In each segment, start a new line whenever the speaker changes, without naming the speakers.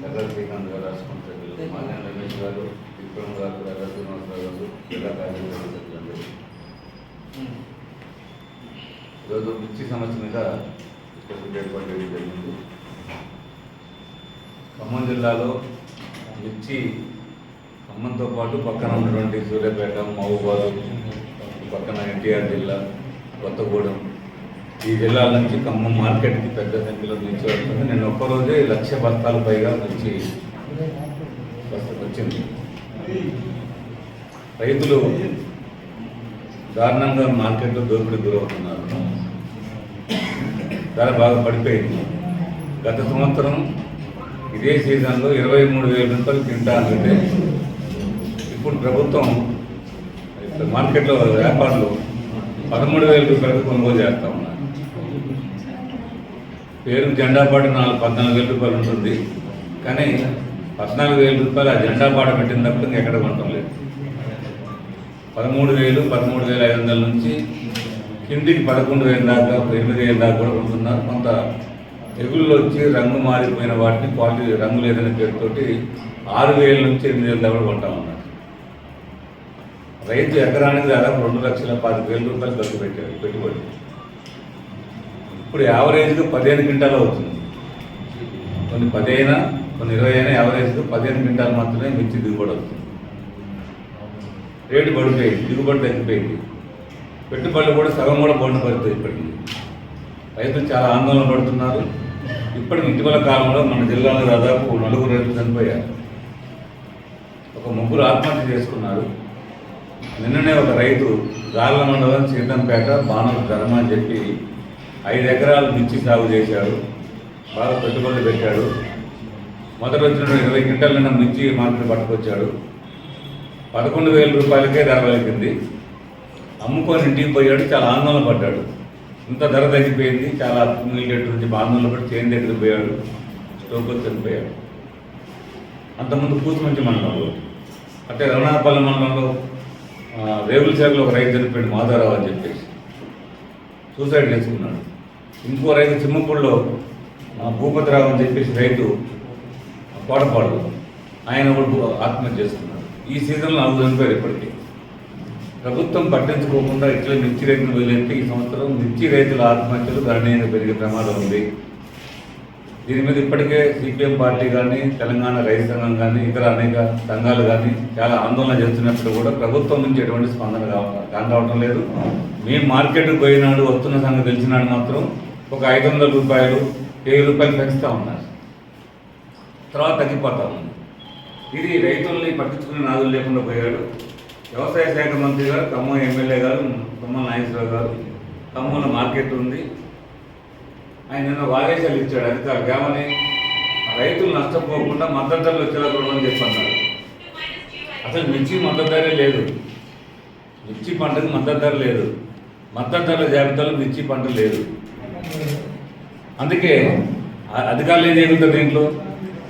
ఎర్ర శ్రీకాంత్ గారు రాష్ట్ర సభ్యులు మాన్యం రమేష్ గారు విక్రమ్ గారు ఎర్ర శ్రీనివాసరావు గారు జిల్లా సభ్యులందరూ ఈరోజు మిర్చి సమస్య మీద చేయడం జరిగింది ఖమ్మం జిల్లాలో మిర్చి ఖమ్మంతో పాటు పక్కన ఉన్నటువంటి సూర్యాపేట మహబూబాద్ పక్కన ఎన్టీఆర్ జిల్లా కొత్తగూడెం ఈ జిల్లాల నుంచి ఖమ్మం మార్కెట్కి పెద్ద సంఖ్యలో నుంచి వస్తుంది నేను ఒక్కరోజే లక్ష బస్తాల పైగా నుంచి వచ్చింది. రైతులు దారుణంగా మార్కెట్లో దోపిడీ గురవుతున్నారు. ధర బాగా పడిపోయింది. గత సంవత్సరం ఇదే సీజన్లో ఇరవై మూడు వేల రూపాయలు తింటానంటే ఇప్పుడు ప్రభుత్వం మార్కెట్లో వ్యాపారులు పదమూడు వేల రూపాయలు కొనుగోలు చేస్తా ఉన్నారు. పేరు జెండా పాట నాలుగు పద్నాలుగు వేల రూపాయలు ఉంటుంది. కానీ పద్నాలుగు వేల రూపాయలు ఆ జెండా పాట పెట్టిన తప్ప ఇంకెక్కడ కొనటం లేదు. పదమూడు వేలు పదమూడు వేల ఐదు వందల నుంచి కిందికి పదకొండు వేల దాకా ఎనిమిది వేల దాకా కూడా ఉంటున్నారు కొంత తెగుళ్ళు వచ్చి రంగు మారిపోయిన వాటిని క్వాలిటీ రంగు లేదనే పేరుతోటి ఆరు వేల నుంచి ఎనిమిది వేల దాకా కూడా కొంటా ఉన్నారు. రైతు ఎకరానికి దాదాపు రెండు లక్షల పది వేల రూపాయలు ఖర్చు పెట్టారు పెట్టుబడి. ఇప్పుడు యావరేజ్గా పదిహేను క్వింటాలు అవుతుంది. కొన్ని పదిహేను కొన్ని ఇరవై అయినా యావరేజ్గా పదిహేను క్వింటాలు మాత్రమే మిర్చి దిగుబడి అవుతుంది రేటు పడిపోయింది దిగుబడి తగ్గిపోయింది. పెట్టుబడులు కూడా సగం కూడా బోర్డు పడుతుంది ఇప్పటికి. రైతులు చాలా ఆందోళన పడుతున్నారు. ఇప్పటికి ఇటీవల కాలంలో మన జిల్లాలో దాదాపు నలుగురు రైతులు చనిపోయారు. ఒక ముగ్గురు ఆత్మహత్య చేసుకున్నారు. నిన్ననే ఒక రైతు గార్ల మండలం సీతంపేట బాణం ధర్మ అని చెప్పి ఐదు ఎకరాలు మిర్చి సాగు చేశాడు బాగా పెట్టుబడులు పెట్టాడు. మొదట వచ్చిన ఇరవై క్వింటాల మిర్చి మార్కెట్ పట్టుకొచ్చాడు. పదకొండు వేల రూపాయలకే ధర పలికింది. అమ్ముకొని ఇంటికి పోయాడు చాలా ఆందోళన పడ్డాడు. ఇంత ధర తగ్గిపోయింది చాలా మిల్లెట్ నుంచి ఆందోళన పడి చేను దగ్గర పోయాడు స్టోక్ చనిపోయాడు. అంతకుముందు కూతుమంచి మండలంలో అంటే రమణాపల్లి మండలంలో రేవుల శాఖలో ఒక రైతు చనిపోయాడు మాధవరావు అని చెప్పేసి. సూసైడ్ చేసుకున్నాడు. ఇంకో రైతు చిమ్మపూడిలో భూపతిరావు అని చెప్పేసి రైతు కోటపాడు ఆయన కూడా ఆత్మహత్య చేసుకున్నాడు ఈ సీజన్లో నలుగురు చనిపోయారు ఇప్పటికీ ప్రభుత్వం పట్టించుకోకుండా ఇట్లా మిర్చి రైతులు వదిలేస్తే ఈ సంవత్సరం మిర్చి రైతుల ఆత్మహత్యలు గణనీయంగా పెరిగే ప్రమాదం ఉంది. దీని మీద ఇప్పటికే సిపిఎం పార్టీ కానీ తెలంగాణ రైతు సంఘం కానీ ఇతర అనేక సంఘాలు కానీ చాలా ఆందోళన చేస్తున్నప్పుడు కూడా ప్రభుత్వం నుంచి ఎటువంటి స్పందన కావ- కానరావటం లేదు. మేము మార్కెట్కి పోయినాడు వస్తున్న సంగతి తెలిసినాడు మాత్రం ఒక ఐదు వందల రూపాయలు వెయ్యి రూపాయలు పెంచుతూ ఉన్నారు. తర్వాత తగ్గిపోతూ ఉంది. ఇది రైతుల్ని పట్టించుకునే నాదులు లేకుండా పోయాడు. వ్యవసాయ శాఖ మంత్రి గారు ఖమ్మం ఎమ్మెల్యే గారు ఖమ్మం నాగేశ్వరరావు గారు ఖమ్మంలో మార్కెట్ ఉంది. ఆయన నిన్న వాదేశాలు ఇచ్చాడు అధికారులు ఏమని? రైతులు నష్టపోకుండా మద్దతు ధరలు వచ్చేలా చూడమని చెప్పి అసలు మిర్చి మద్దతు ధరే లేదు. మిర్చి పంటకు మద్దతు ధర లేదు. మద్దతు ధరల జాబితాలో మిర్చి పంట లేదు. అందుకే అధికారులు ఏం చేయగలుగుతారు దీంట్లో?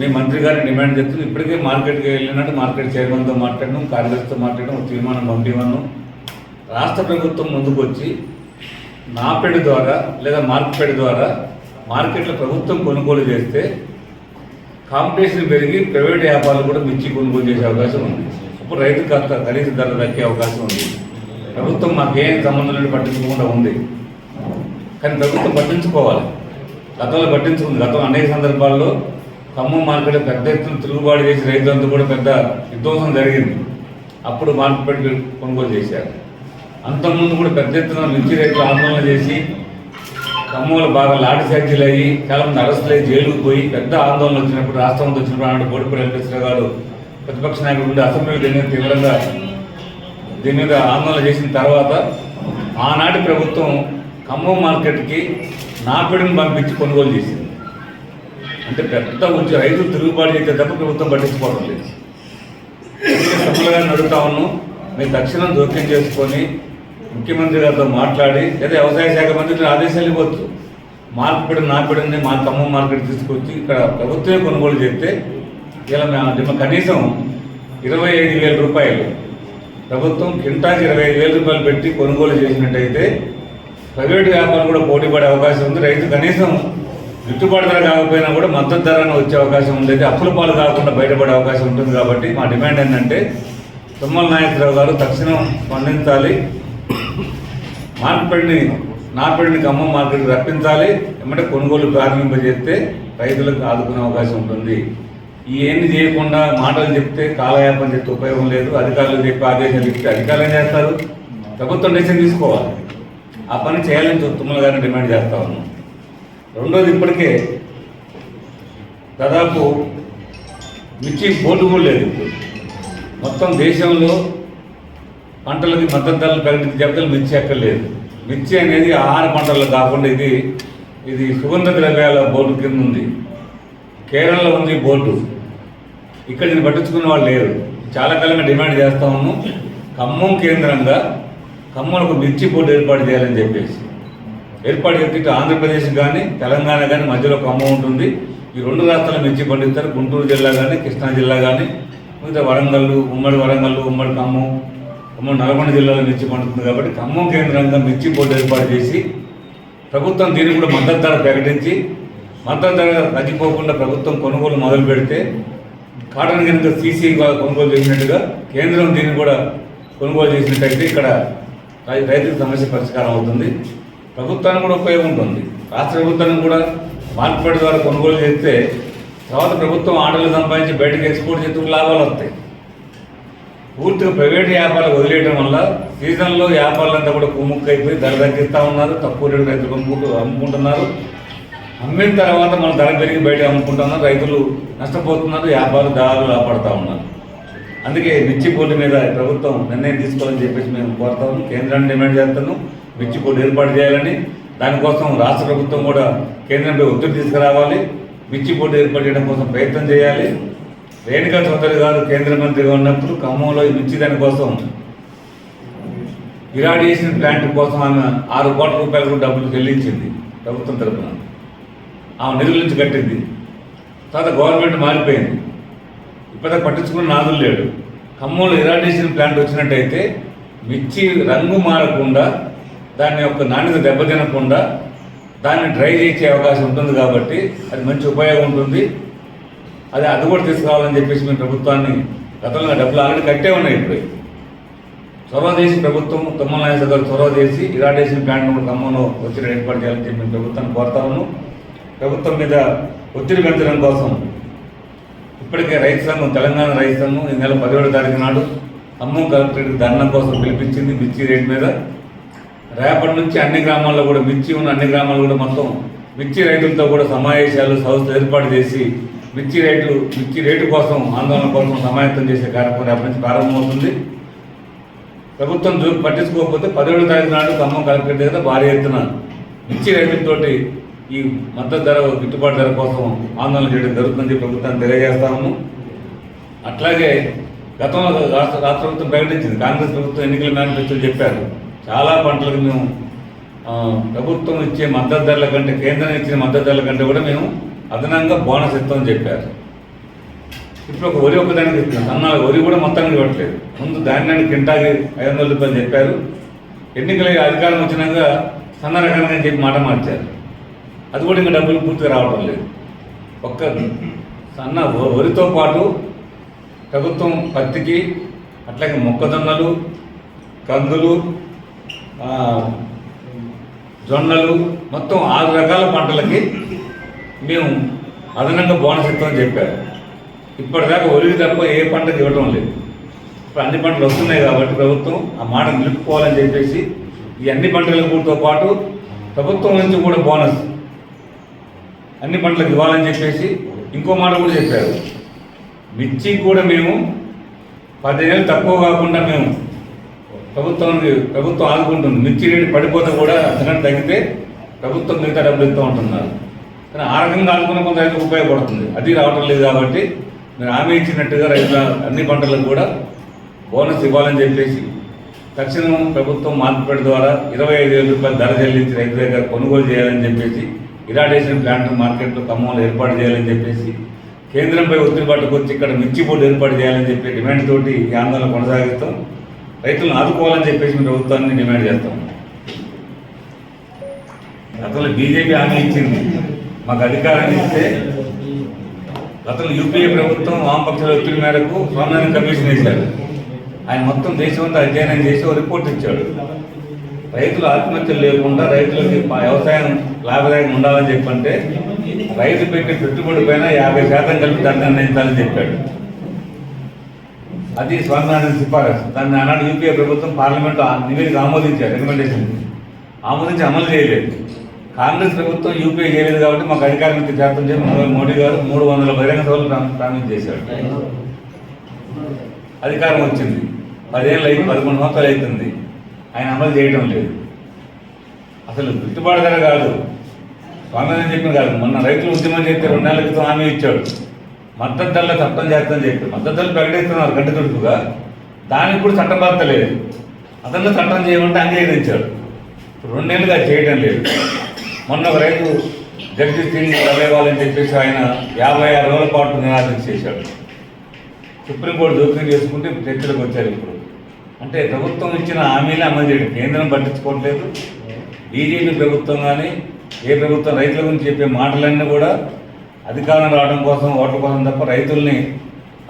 మేము మంత్రి గారిని డిమాండ్ చేస్తున్నాం. ఇప్పటికే మార్కెట్కి వెళ్ళినట్టు మార్కెట్ చైర్మన్తో మాట్లాడడం కార్యదర్శితో మాట్లాడడం ఒక తీర్మానం పంపివన్నాం రాష్ట్ర ప్రభుత్వం ముందుకు వచ్చి నాపెడ్ ద్వారా లేదా మార్కెట్ ద్వారా మార్కెట్లో ప్రభుత్వం కొనుగోలు చేస్తే కాంపిటీషన్ పెరిగి ప్రైవేట్ వ్యాపారాలు కూడా మించి కొనుగోలు చేసే అవకాశం ఉంది. ఇప్పుడు రైతు కాస్త ఖరీదు ధర దక్కే అవకాశం ఉంది. ప్రభుత్వం మాకేం సంబంధం లేని పట్టించుకోకుండా ఉంది. కానీ ప్రభుత్వం పట్టించుకోవాలి. గతంలో పట్టించుకుంది. గతం అనేక సందర్భాల్లో ఖమ్మం మార్కెట్ పెద్ద ఎత్తున తిరుగుబాటు చేసి రైతులంతా కూడా పెద్ద విధ్వంసం జరిగింది. అప్పుడు మార్కెట్ కొనుగోలు చేశారు. అంతకుముందు కూడా పెద్ద ఎత్తున మిర్చి రైతులు ఆందోళన చేసి ఖమ్మంలో బాగా లాఠీ చార్జీలు అయ్యి చాలా మంది అరెస్టులు అయ్యి జైలుకు పోయి పెద్ద ఆందోళన వచ్చినప్పుడు రాష్ట్రంలో వచ్చినప్పుడు ఆనాడు బోడిపల్లి వెంకటేశ్వర గారు ప్రతిపక్ష నాయకుడు ఉండి అసెంబ్లీ దీని మీద తీవ్రంగా దీని మీద ఆందోళన చేసిన తర్వాత ఆనాటి ప్రభుత్వం ఖమ్మం మార్కెట్కి నాపిడిని పంపించి కొనుగోలు చేసింది. అంటే పెద్ద కొంచెం రైతులు తిరుగుబాటు చేస్తే తప్ప ప్రభుత్వం పట్టించుకోవడం లేదు. సభ్యులు గారిని అడుగుతా ఉన్నాం మీరు తక్షణం జోక్యం చేసుకొని ముఖ్యమంత్రి గారితో మాట్లాడి లేదా వ్యవసాయ శాఖ మంత్రి ఆదేశాలు ఇవ్వచ్చు. మార్కెట్ నాపిడిని మా ఖమ్మం మార్కెట్ తీసుకొచ్చి ఇక్కడ ప్రభుత్వమే కొనుగోలు చేస్తే ఇలా మేము కనీసం ఇరవై ఐదు వేల రూపాయలు ప్రభుత్వం కింటాకి ఇరవై ఐదు వేల రూపాయలు పెట్టి కొనుగోలు చేసినట్టయితే ప్రైవేటు వ్యాపారం కూడా పోటీ పడే అవకాశం ఉంది. రైతు కనీసం గిట్టుబాటు ధర కాకపోయినా కూడా మద్దతు ధరను వచ్చే అవకాశం ఉండేది అప్పుల పాలు కాకుండా బయటపడే అవకాశం ఉంటుంది కాబట్టి మా డిమాండ్ ఏంటంటే తుమ్మల నాయకరావు గారు తక్షణం స్పందించాలి మార్కెట్ని నార్పెడ్ని ఖమ్మం మార్కెట్ రప్పించాలి. ఏమంటే కొనుగోలు ప్రారంభింపజేస్తే రైతులకు ఆదుకునే అవకాశం ఉంటుంది. ఈ చేయకుండా మాటలు చెప్తే కాలయాపన చెప్తే ఉపయోగం లేదు. అధికారులు చెప్పి ఆదేశాలు చెప్తే అధికారులు ఏం చేస్తారు? ప్రభుత్వం డెసిషన్ తీసుకోవాలి. ఆ పని చేయాలని తుమ్మల గారిని డిమాండ్ చేస్తా ఉన్నాం. రెండోది ఇప్పటికే దాదాపు మిర్చి బోర్డు కూడా లేదు ఇప్పుడు. మొత్తం దేశంలో పంటలకి మద్దతు ధరలు ప్రకటించే జాబితాలు మిర్చి ఎక్కర్లేదు మిర్చి అనేది ఆహార పంటలు కాకుండా ఇది ఇది సుగంధ ద్రవ్యాల బోర్డు కింద ఉంది. కేరళలో ఉంది బోర్డు. ఇక్కడ దీన్ని పట్టించుకున్న వాళ్ళు లేరు. చాలా కాలంగా డిమాండ్ చేస్తా ఉన్నాం. ఖమ్మం కేంద్రంగా ఖమ్మంలో మిర్చి బోర్డు ఏర్పాటు చేయాలని చెప్పేసి. ఏర్పాటు చేస్తే ఆంధ్రప్రదేశ్ కానీ తెలంగాణ కానీ మధ్యలో ఖమ్మం ఉంటుంది. ఈ రెండు రాష్ట్రాలు మిర్చి పండిస్తారు. గుంటూరు జిల్లా కానీ కృష్ణా జిల్లా కానీ మిగతా వరంగల్ ఉమ్మడి వరంగల్ ఉమ్మడి ఖమ్మం ఉమ్మడి నల్గొండ జిల్లాలో మిర్చి పండుతుంది కాబట్టి ఖమ్మం కేంద్రంగా మిర్చి బోర్డు ఏర్పాటు చేసి ప్రభుత్వం దీన్ని కూడా మద్దతు ధర ప్రకటించి మద్దతు ధర తగ్గిపోకుండా ప్రభుత్వం కొనుగోలు మొదలు పెడితే కాటన్ కనుక సీసీ కొనుగోలు చేసినట్టుగా కేంద్రం దీన్ని కూడా కొనుగోలు చేసినట్టయితే ఇక్కడ రైతుల సమస్య పరిష్కారం అవుతుంది. ప్రభుత్వానికి కూడా ఉపయోగం ఉంటుంది. రాష్ట్ర ప్రభుత్వానికి కూడా మార్కెట్ ద్వారా కొనుగోలు చేస్తే తర్వాత ప్రభుత్వం ఆటలు సంపాదించి బయటకు ఎక్స్పోర్ట్ చేస్తూ లాభాలు వస్తాయి. పూర్తిగా ప్రైవేట్ వ్యాపారాలు వదిలేయడం వల్ల సీజన్లో వ్యాపారాలంతా కూడా కుమ్ముక్కు అయిపోయి ధర తగ్గిస్తూ ఉన్నారు. తక్కువ రేటు రైతులు అమ్ముకుంటూ అమ్ముకుంటున్నారు. అమ్మిన తర్వాత మన ధర పెరిగి బయట అమ్ముకుంటున్నారు. రైతులు నష్టపోతున్నారు. వ్యాపారులు దారులు లాపడుతూ ఉన్నారు. అందుకే మిర్చి బోర్డు మీద ప్రభుత్వం నిర్ణయం తీసుకోవాలని చెప్పేసి మేము కోరుతాము కేంద్రాన్ని డిమాండ్ చేస్తాను మిర్చి బోర్డు ఏర్పాటు చేయాలని. దానికోసం రాష్ట్ర ప్రభుత్వం కూడా కేంద్రంపై ఒత్తిడి తీసుకురావాలి. మిర్చి బోర్డు ఏర్పాటు చేయడం కోసం ప్రయత్నం చేయాలి. రేణుకా చౌదరి గారు కేంద్ర మంత్రిగా ఉన్నప్పుడు ఖమ్మంలో ఈ మిర్చి దానికోసం ఇరాడియేషన్ ప్లాంట్ కోసం ఆమె ఆరు కోట్ల రూపాయలకు డబ్బులు చెల్లించింది ప్రభుత్వం తరఫున ఆమె నిధుల నుంచి కట్టింది. తర్వాత గవర్నమెంట్ మారిపోయింది. ఇప్పటిదాకా పట్టించుకున్న నాదులు లేడు. ఖమ్మంలో ఇరాడేషన్ ప్లాంట్ వచ్చినట్టయితే మిర్చి రంగు మారకుండా దాని యొక్క నాణ్యత దెబ్బతినకుండా దాన్ని డ్రై చేసే అవకాశం ఉంటుంది కాబట్టి అది మంచి ఉపయోగం ఉంటుంది. అది అది కూడా తీసుకురావాలని చెప్పేసి మేము ప్రభుత్వాన్ని గతంలో డబ్బులు ఆల్రెడీ కట్టే ఉన్నాయి ఇప్పుడు. చొరవ చేసి ప్రభుత్వం తుమ్మల నాయకులు గారు చొరవ చేసి ఇరాడేషన్ ప్లాంట్ కూడా ఖమ్మంలో ఒత్తిడి ఏర్పాటు చేయాలని చెప్పి మేము ప్రభుత్వాన్ని కోరుతా ఉన్నాం ప్రభుత్వం మీద ఒత్తిడి పెంచడం కోసం ఇప్పటికే రైతు సంఘం తెలంగాణ రైతు సంఘం ఈ నెల పదిహేడు తారీఖు నాడు అమ్మం కలెక్టరేట్ ధర్నా కోసం పిలిపించింది మిర్చి రేట్ మీద. రేపటి నుంచి అన్ని గ్రామాల్లో కూడా మిర్చి ఉన్న అన్ని గ్రామాల్లో కూడా మొత్తం మిర్చి రైతులతో కూడా సమావేశాలు సంస్థలు ఏర్పాటు చేసి మిర్చి రేట్లు మిర్చి రేటు కోసం ఆందోళన కోసం సమాయత్తం చేసే కార్యక్రమం రేపటి నుంచి ప్రారంభమవుతుంది. ప్రభుత్వం చూ పట్టించుకోకపోతే పదిహేడు తారీఖు నాడు ఖమ్మం కలెక్టర్ దగ్గర భారీ ఎత్తున మిర్చి రైతులతోటి ఈ మద్దతు ధర గిట్టుబాటు ధర కోసం ఆందోళన చేయడం జరుగుతుందని ప్రభుత్వాన్ని తెలియజేస్తాము అట్లాగే గతంలో రాష్ట్ర రాష్ట్ర ప్రభుత్వం ప్రకటించింది. కాంగ్రెస్ ప్రభుత్వం ఎన్నికల మేనిఫెస్టోలు చెప్పారు. చాలా పంటలకు మేము ప్రభుత్వం ఇచ్చే మద్దతు ధరల కంటే కేంద్రం ఇచ్చిన మద్దతు ధరల కంటే కూడా మేము అదనంగా బోనస్ ఇస్తామని చెప్పారు. ఇప్పుడు ఒక వరి ఒకదానికి ఇస్తున్నాం అన్న వరి కూడా మొత్తానికి ఇవ్వట్లేదు. ముందు ధాన్యానికి కింటాకి ఐదు వందల రూపాయలు చెప్పారు. ఎన్నికల అధికారం వచ్చినాక సన్న రకంగా అని చెప్పి మాట మార్చారు. అది కూడా ఇంకా డబ్బులు పూర్తిగా రావడం లేదు. ఒక్క సన్న వరితో పాటు ప్రభుత్వం పత్తికి అట్లాగే మొక్కజొన్నలు కందులు జొన్నలు మొత్తం ఆరు రకాల పంటలకి మేము అదనంగా బోనస్ ఇస్తామని చెప్పారు. ఇప్పటిదాకా ఒలిగి తప్ప ఏ పంటకు ఇవ్వడం లేదు. ఇప్పుడు అన్ని పంటలు వస్తున్నాయి కాబట్టి ప్రభుత్వం ఆ మాట నిలుపుకోవాలని చెప్పేసి ఈ అన్ని పంటలతో పాటు ప్రభుత్వం నుంచి కూడా బోనస్ అన్ని పంటలకు ఇవ్వాలని చెప్పేసి ఇంకో మాట కూడా చెప్పారు. మిర్చి కూడా మేము పదిహేను తక్కువ కాకుండా మేము ప్రభుత్వానికి ప్రభుత్వం ఆదుకుంటుంది. మిర్చి రేటు పడిపోతే కూడా అంతకంటే తగ్గితే ప్రభుత్వం మిగతా డబ్బులు ఇస్తూ ఉంటున్నారు. కానీ ఆ రకంగా ఆదుకున్న కొంత రైతులకు ఉపయోగపడుతుంది. అది రావటం లేదు కాబట్టి మీరు హామీ ఇచ్చినట్టుగా రైతుల అన్ని పంటలకు కూడా బోనస్ ఇవ్వాలని చెప్పేసి తక్షణం ప్రభుత్వం మార్కెట్ ద్వారా ఇరవై ఐదు వేల రూపాయల ధర చెల్లించి రైతు దగ్గర కొనుగోలు చేయాలని చెప్పేసి ఇరాడేషన్ ప్లాంట్ మార్కెట్లో ఖమ్మంలో ఏర్పాటు చేయాలని చెప్పేసి కేంద్రంపై ఒత్తిడి పట్టుకొచ్చి ఇక్కడ మిర్చి బోర్డు ఏర్పాటు చేయాలని చెప్పి డిమాండ్ తోటి ఈ ఆందోళన కొనసాగిస్తాం. రైతులను ఆదుకోవాలని చెప్పేసి మేము ప్రభుత్వాన్ని డిమాండ్ చేస్తాం. గతంలో బీజేపీ హామీ ఇచ్చింది. మాకు అధికారం ఇస్తే గతంలో యూపీఏ ప్రభుత్వం వామపక్షాల ఒత్తిడి మేరకు స్వామినారాయణ కమిషన్ వేశారు. ఆయన మొత్తం దేశమంతా అధ్యయనం చేసి ఒక రిపోర్ట్ ఇచ్చాడు. రైతులు ఆత్మహత్యలు లేకుండా రైతులకి వ్యవసాయం లాభదాయకం ఉండాలని చెప్పంటే రైతు పెట్టే పెట్టుబడి పైన యాభై శాతం కలిపి దాన్ని నిర్ణయించాలని చెప్పాడు. అది స్వామినారాయణ సిఫారసు. దాన్ని ఆనాడు యూపీఏ ప్రభుత్వం పార్లమెంట్ ఆ నివేదిక ఆమోదించారు రికమెండేషన్ ఆమోదించి అమలు చేయలేదు. కాంగ్రెస్ ప్రభుత్వం యూపీఏ చేయలేదు కాబట్టి మాకు అధికారం ఇచ్చే శాతం చేసి మోడీ గారు మూడు వందల బహిరంగ సభలు ప్రారం- ప్రారంభం చేశాడు అధికారం వచ్చింది. పదేళ్ళు అయింది పదకొండు సంవత్సరాలు అవుతుంది. ఆయన అమలు చేయడం లేదు. అసలు గిట్టుబాటు ధర కాదు స్వామినారాయణ చెప్పిన కాదు. మొన్న రైతులు ఉద్యమం చేస్తే రెండు నెలల క్రితం హామీ ఇచ్చాడు. మద్దతు ధరలు చట్టం చేస్తామని చెప్పి. మద్దతు ధరలు ప్రకటిస్తున్నారు గంట తుడుపుగా దానికి కూడా చట్టబద్ధత లేదు. అతను చట్టం చేయమంటే అంగీకరించాడు. ఇప్పుడు రెండేళ్ళుగా చేయడం లేదు. మొన్న ఒక రైతు జడ్జి సింగ్ రవేవాలని చెప్పేసి ఆయన యాభై ఆరు రోజుల పాటు నిరాదరణ చేశాడు. సుప్రీంకోర్టు జోక్యం చేసుకుంటే చర్చలకు వచ్చారు ఇప్పుడు. అంటే ప్రభుత్వం ఇచ్చిన హామీలు అమలు చేయడం. కేంద్రం పట్టించుకోవట్లేదు. బీజేపీ ప్రభుత్వం కానీ ఏ ప్రభుత్వం రైతుల గురించి చెప్పే మాటలన్నీ కూడా అధికారం రావడం కోసం ఓట్ల కోసం తప్ప రైతుల్ని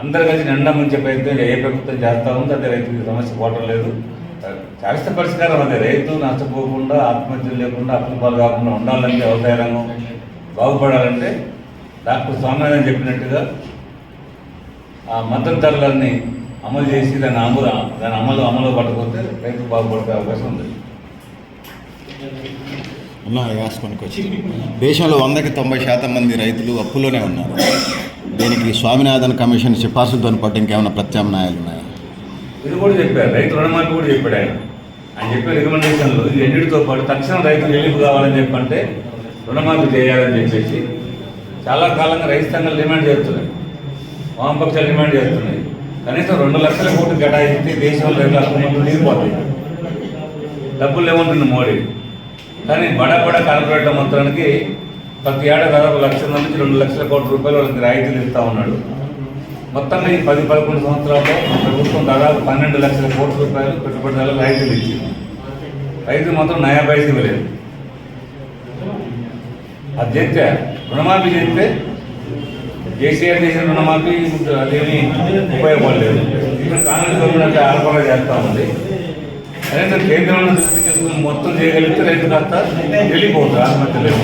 అందరు కలిసి నిండా ముంచే ప్రయత్నం ఏ ప్రభుత్వం చేస్తూ ఉందో అదే రైతుకి సమస్య పోవటం లేదు. శాస్త్ర పరిష్కారం అదే. రైతు నష్టపోకుండా ఆత్మహత్యలు లేకుండా అప్పులు కాకుండా ఉండాలంటే వ్యవసాయ రంగం బాగుపడాలంటే డాక్టర్ స్వామినాథన్ చెప్పినట్టుగా ఆ మద్దతు ధరలన్నీ అమలు చేసి దాన్ని అమలు దాని అమలు అమలు పట్టకపోతే రైతు బాగుపడే అవకాశం ఉంది.
అన్న రాసుకొనికి వచ్చి దేశంలో వందకి తొంభై శాతం మంది రైతులు అప్పులోనే ఉన్నారు. దీనికి స్వామినాథన్ కమిషన్ సిఫార్సుతో పాటు ఇంకేమైనా ప్రత్యామ్నాయాలు ఉన్నాయా?
ఇది కూడా చెప్పారు. రైతు రుణమాఫీ కూడా చెప్పాడు ఆయన. ఆయన చెప్పే రికమెండేషన్లు ఇది ఎన్నిటితో పాటు తక్షణం రైతు రిలీఫ్ కావాలని చెప్పంటే రుణమాఫీ చేయాలని చెప్పేసి చాలా కాలంగా రైతు సంఘాలు డిమాండ్ చేస్తున్నాయి. వామపక్షాలు డిమాండ్ చేస్తున్నాయి. కనీసం రెండు లక్షల కోట్లు కేటాయిస్తే దేశంలో రైతులు అసలు తీరిపోతాయి డబ్బులు లేవంటుంది మోడీ. కానీ బడా బడా కార్పొరేట్ మాత్రానికి ప్రతి ఏటా దాదాపు లక్ష నుంచి రెండు లక్షల కోట్ల రూపాయలు వాళ్ళకి రాయితీలు ఇస్తూ ఉన్నాడు. మొత్తంగా ఈ పది పదకొండు సంవత్సరాల్లో ప్రభుత్వం దాదాపు పన్నెండు లక్షల కోట్ల రూపాయలు పెట్టుబడిదారులకు రాయితీలు ఇచ్చింది. రైతు మాత్రం నయా పైసలు ఇవ్వలేదు అది చేస్తే రుణమాఫీ చేస్తే కేసీఆర్ చేసిన రుణమాఫీ అదేమి ఉపయోగపడలేదు ఇప్పుడు కాంగ్రెస్ గవర్నమెంట్ ఆరోపణ చేస్తూ ఉంది. అదే కేంద్రంలో దృష్టి మొత్తం చేయగలిగితే రైతు కాస్త వెళ్ళిపోతుంది ఆత్మహత్య లేదు